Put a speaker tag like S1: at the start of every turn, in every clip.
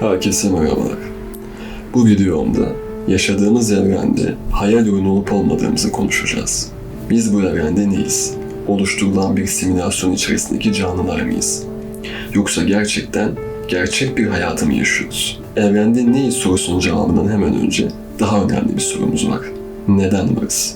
S1: Herkese merhabalar. Bu videomda yaşadığımız evrende hayal ürünü olup olmadığımızı konuşacağız. Biz bu evrende neyiz? Oluşturulan bir simülasyon içerisindeki canlılar mıyız? Yoksa gerçekten gerçek bir hayatı mı yaşıyoruz? Evrende neyiz sorusunun cevabından hemen önce daha önemli bir sorumuz var. Neden varız?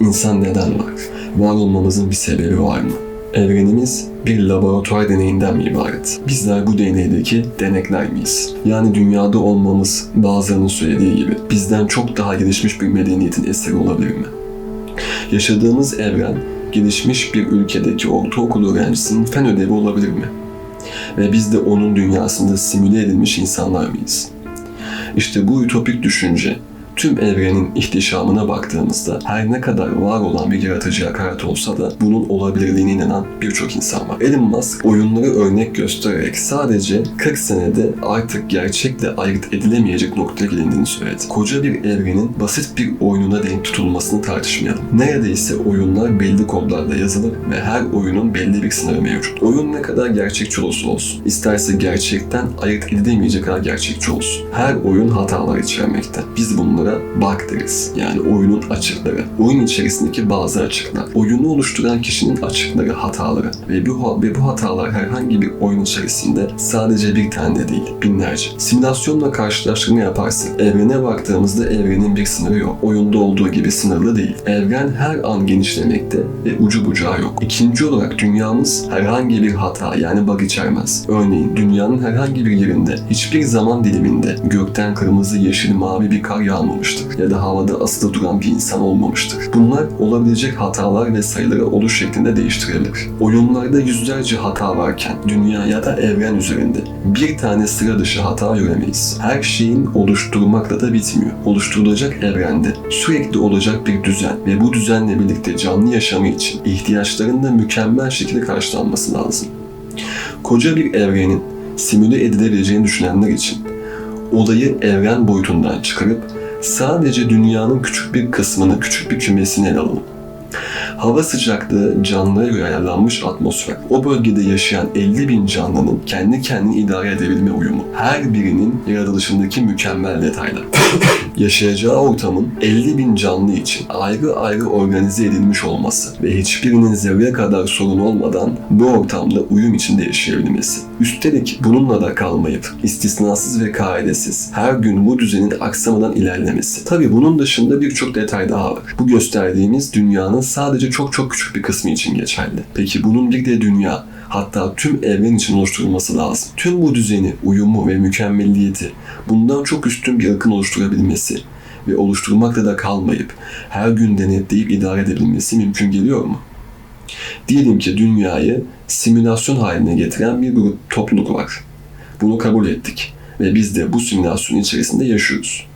S1: İnsan neden var? Var olmamızın bir sebebi var mı? Evrenimiz bir laboratuvar deneyinden mi ibaret? Bizler bu deneydeki denekler miyiz? Yani dünyada olmamız bazılarının söylediği gibi bizden çok daha gelişmiş bir medeniyetin eseri olabilir mi? Yaşadığımız evren gelişmiş bir ülkedeki ortaokul öğrencisinin fen ödevi olabilir mi? Ve biz de onun dünyasında simüle edilmiş insanlar mıyız? İşte bu ütopik düşünce tüm evrenin ihtişamına baktığımızda her ne kadar var olan bir yaratıcı hakaret olsa da bunun olabilirliğine inanan birçok insan var. Elon Musk oyunları örnek göstererek sadece 40 senede artık gerçekle ayırt edilemeyecek noktaya gelindiğini söyledi. Koca bir evrenin basit bir oyununa denk tutulmasını tartışmayalım. Neredeyse oyunlar belli kodlarla yazılır ve her oyunun belli bir sınırı mevcut. Oyun ne kadar gerçekçi olursa olsun, isterse gerçekten ayırt edilemeyecek kadar gerçekçi olsun. Her oyun hatalar içermekte. Biz bunları bunlara bug deriz. Yani oyunun açıkları. Oyun içerisindeki bazı açıklar. Oyunu oluşturan kişinin açıkları, hataları ve bu, ve bu hatalar herhangi bir oyun içerisinde sadece bir tane değil, binlerce. Simülasyonla karşılaştırma yaparsın. Evrene baktığımızda evrenin bir sınırı yok. Oyunda olduğu gibi sınırlı değil. Evren her an genişlemekte ve ucu bucağı yok. İkinci olarak dünyamız herhangi bir hata yani bug içermez. Örneğin dünyanın herhangi bir yerinde hiçbir zaman diliminde gökten kırmızı, yeşil, mavi bir kar yağmur olmamıştır ya da havada asılı duran bir insan olmamıştır. Bunlar olabilecek hatalar ve sayıları oluş şeklinde değiştirebilir. Oyunlarda yüzlerce hata varken dünya ya da evren üzerinde bir tane sıra dışı hata göremeyiz. Her şeyin oluşturmakla da bitmiyor. Oluşturulacak evrende sürekli olacak bir düzen ve bu düzenle birlikte canlı yaşamı için ihtiyaçların da mükemmel şekilde karşılanması lazım. Koca bir evrenin simüle edilebileceğini düşünenler için olayı evren boyutundan çıkarıp sadece dünyanın küçük bir kısmını, küçük bir kümesini ele alalım. Hava sıcaklığı canlıya göre ayarlanmış atmosfer. O bölgede yaşayan 50 bin canlının kendi kendini idare edebilme uyumu. Her birinin yaratılışındaki mükemmel detaylar. Yaşayacağı ortamın 50 bin canlı için ayrı ayrı organize edilmiş olması ve hiçbirinin zerre kadar sorun olmadan bu ortamda uyum içinde yaşayabilmesi. Üstelik bununla da kalmayıp istisnasız ve kaidesiz her gün bu düzenin aksamadan ilerlemesi. Tabi bunun dışında birçok detay daha var. Bu gösterdiğimiz dünyanın sadece çok çok küçük bir kısmı için geçerli. Peki bunun bir de dünya, hatta tüm evren için oluşturulması lazım. Tüm bu düzeni, uyumu ve mükemmelliyeti bundan çok üstün bir akın oluşturabilmesi ve oluşturmakla da kalmayıp her gün denetleyip idare edebilmesi mümkün geliyor mu? Diyelim ki dünyayı simülasyon haline getiren bir grup topluluk var. Bunu kabul ettik ve biz de bu simülasyon içerisinde yaşıyoruz.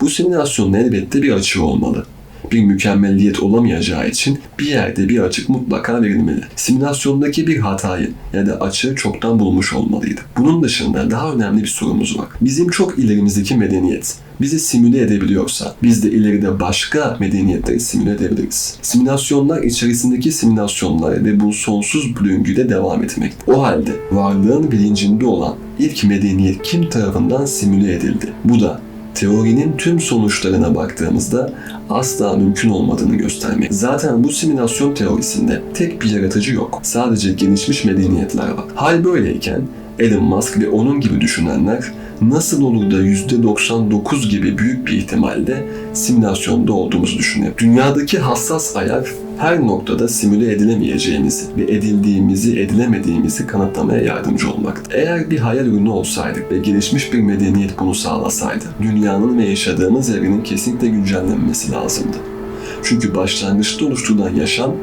S1: Bu simülasyonun elbette bir açığı olmalı bir mükemmelliyet olamayacağı için bir yerde bir açık mutlaka verilmeli. Simülasyondaki bir hatayı ya da açığı çoktan bulmuş olmalıydı. Bunun dışında daha önemli bir sorumuz var. Bizim çok ilerimizdeki medeniyet bizi simüle edebiliyorsa biz de ileride başka medeniyetleri simüle edebiliriz. Simülasyonlar içerisindeki simülasyonlar ve bu sonsuz döngüde devam etmek. O halde varlığın bilincinde olan ilk medeniyet kim tarafından simüle edildi? Bu da teorinin tüm sonuçlarına baktığımızda asla mümkün olmadığını göstermek. Zaten bu simülasyon teorisinde tek bir yaratıcı yok. Sadece gelişmiş medeniyetler var. Hal böyleyken Elon Musk ve onun gibi düşünenler nasıl olur da %99 gibi büyük bir ihtimalle simülasyonda olduğumuzu düşünüyor. Dünyadaki hassas ayar her noktada simüle edilemeyeceğimizi ve edildiğimizi, edilemediğimizi kanıtlamaya yardımcı olmakta. Eğer bir hayal ürünü olsaydık ve gelişmiş bir medeniyet bunu sağlasaydı, dünyanın ve yaşadığımız evrenin kesinlikle güncellenmesi lazımdı. Çünkü başlangıçta oluşturulan yaşam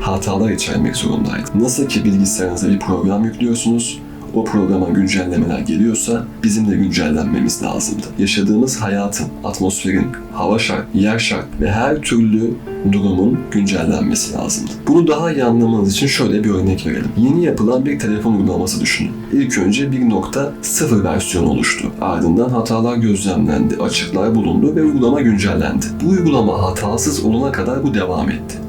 S1: hatalar içermek zorundaydı. Nasıl ki bilgisayarınıza bir program yüklüyorsunuz, o programa güncellemeler geliyorsa bizim de güncellenmemiz lazımdı. Yaşadığımız hayatın, atmosferin, hava şart, yer şart ve her türlü durumun güncellenmesi lazımdı. Bunu daha iyi anlamanız için şöyle bir örnek verelim. Yeni yapılan bir telefon uygulaması düşünün. İlk önce 1.0 versiyon oluştu. Ardından hatalar gözlemlendi, açıklar bulundu ve uygulama güncellendi. Bu uygulama hatasız olana kadar bu devam etti.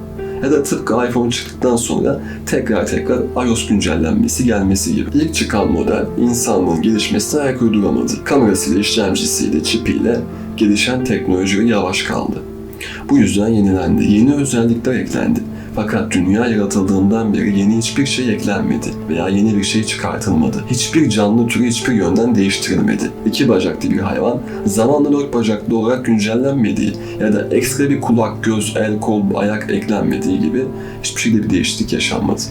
S1: Ya da tıpkı iPhone çıktıktan sonra tekrar tekrar iOS güncellenmesi gelmesi gibi. İlk çıkan model insanlığın gelişmesine ayak uyduramadı. Kamerasıyla, işlemcisiyle, çipiyle gelişen teknoloji yavaş kaldı. Bu yüzden yenilendi. Yeni özellikler eklendi. Fakat dünya yaratıldığından beri yeni hiçbir şey eklenmedi veya yeni bir şey çıkartılmadı. Hiçbir canlı türü hiçbir yönden değiştirilmedi. İki bacaklı bir hayvan zamanla dört bacaklı olarak güncellenmediği ya da ekstra bir kulak, göz, el, kol, ayak eklenmediği gibi hiçbir şeyde bir değişiklik yaşanmadı.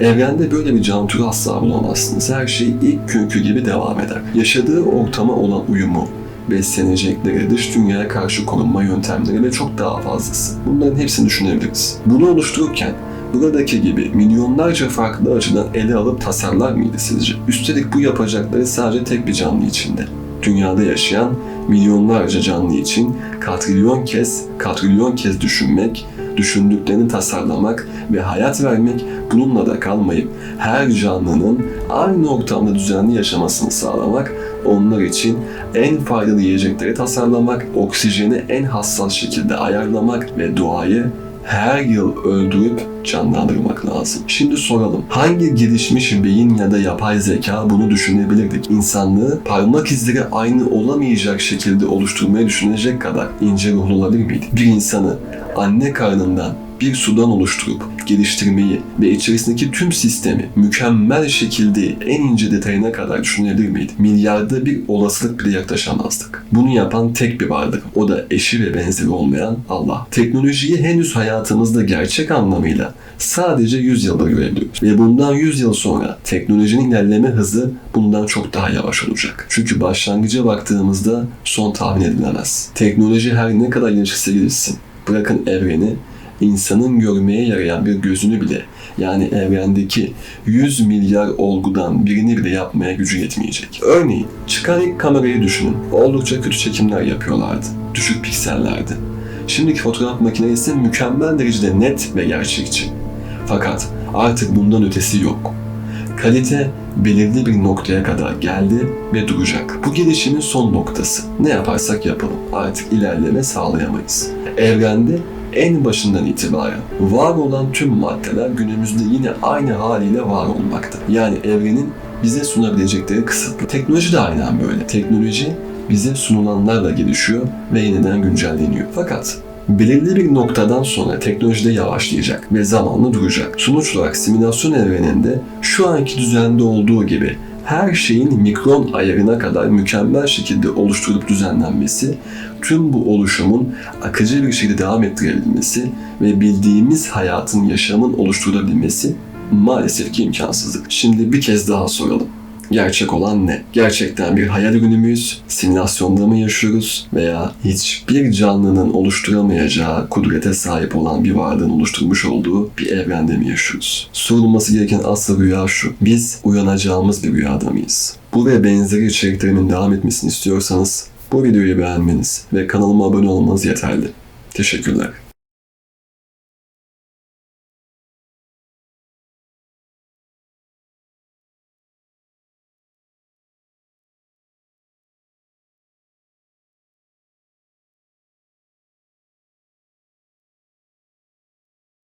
S1: Evrende böyle bir can türü asla bulamazsınız. Her şey ilk günkü gibi devam eder. Yaşadığı ortama olan uyumu, beslenecekleri, dış dünyaya karşı korunma yöntemleri ve çok daha fazlası. Bunların hepsini düşünebiliriz. Bunu oluştururken buradaki gibi milyonlarca farklı açıdan ele alıp tasarlar mıydı sizce? Üstelik bu yapacakları sadece tek bir canlı içinde. Dünyada yaşayan milyonlarca canlı için katrilyon kez, katrilyon kez düşünmek, düşündüklerini tasarlamak ve hayat vermek bununla da kalmayıp her canlının aynı ortamda düzenli yaşamasını sağlamak, onlar için en faydalı yiyecekleri tasarlamak, oksijeni en hassas şekilde ayarlamak ve doğayı her yıl öldürüp canlandırmak lazım. Şimdi soralım. Hangi gelişmiş beyin ya da yapay zeka bunu düşünebilirdik? İnsanlığı parmak izleri aynı olamayacak şekilde oluşturmayı düşünecek kadar ince ruhlu olabilir miydi? Bir insanı anne karnından bir sudan oluşturup geliştirmeyi ve içerisindeki tüm sistemi mükemmel şekilde en ince detayına kadar düşünebilir miydi? Milyarda bir olasılık bile yaklaşamazdık. Bunu yapan tek bir varlık. O da eşi ve benzeri olmayan Allah. Teknolojiyi henüz hayatımızda gerçek anlamıyla sadece 100 yıldır görebiliyoruz. Ve bundan 100 yıl sonra teknolojinin ilerleme hızı bundan çok daha yavaş olacak. Çünkü başlangıca baktığımızda son tahmin edilemez. Teknoloji her ne kadar gelişirse gelişsin. Bırakın evreni, insanın görmeye yarayan bir gözünü bile yani evrendeki 100 milyar olgudan birini bile yapmaya gücü yetmeyecek. Örneğin çıkan ilk kamerayı düşünün. Oldukça kötü çekimler yapıyorlardı. Düşük piksellerdi. Şimdiki fotoğraf makinesi mükemmel derecede net ve gerçekçi. Fakat artık bundan ötesi yok. Kalite belirli bir noktaya kadar geldi ve duracak. Bu gelişimin son noktası. Ne yaparsak yapalım artık ilerleme sağlayamayız. Evrende en başından itibaren var olan tüm maddeler günümüzde yine aynı haliyle var olmakta. Yani evrenin bize sunabilecekleri kısıtlı. Teknoloji de aynen böyle. Teknoloji bize sunulanlarla gelişiyor ve yeniden güncelleniyor. Fakat belirli bir noktadan sonra teknoloji de yavaşlayacak ve zamanla duracak. Sonuç olarak simülasyon evreninde şu anki düzende olduğu gibi her şeyin mikron ayarına kadar mükemmel şekilde oluşturulup düzenlenmesi, tüm bu oluşumun akıcı bir şekilde devam ettirebilmesi ve bildiğimiz hayatın, yaşamın oluşturulabilmesi maalesef ki imkansızlık. Şimdi bir kez daha soralım. Gerçek olan ne? Gerçekten bir hayal ürünü müyüz? Simülasyonda mı yaşıyoruz? Veya hiçbir canlının oluşturamayacağı kudrete sahip olan bir varlığın oluşturmuş olduğu bir evrende mi yaşıyoruz? Sorulması gereken asıl rüya şu. Biz uyanacağımız bir rüyada mıyız? Bu ve benzeri içeriklerimin devam etmesini istiyorsanız bu videoyu beğenmeniz ve kanalıma abone olmanız yeterli. Teşekkürler.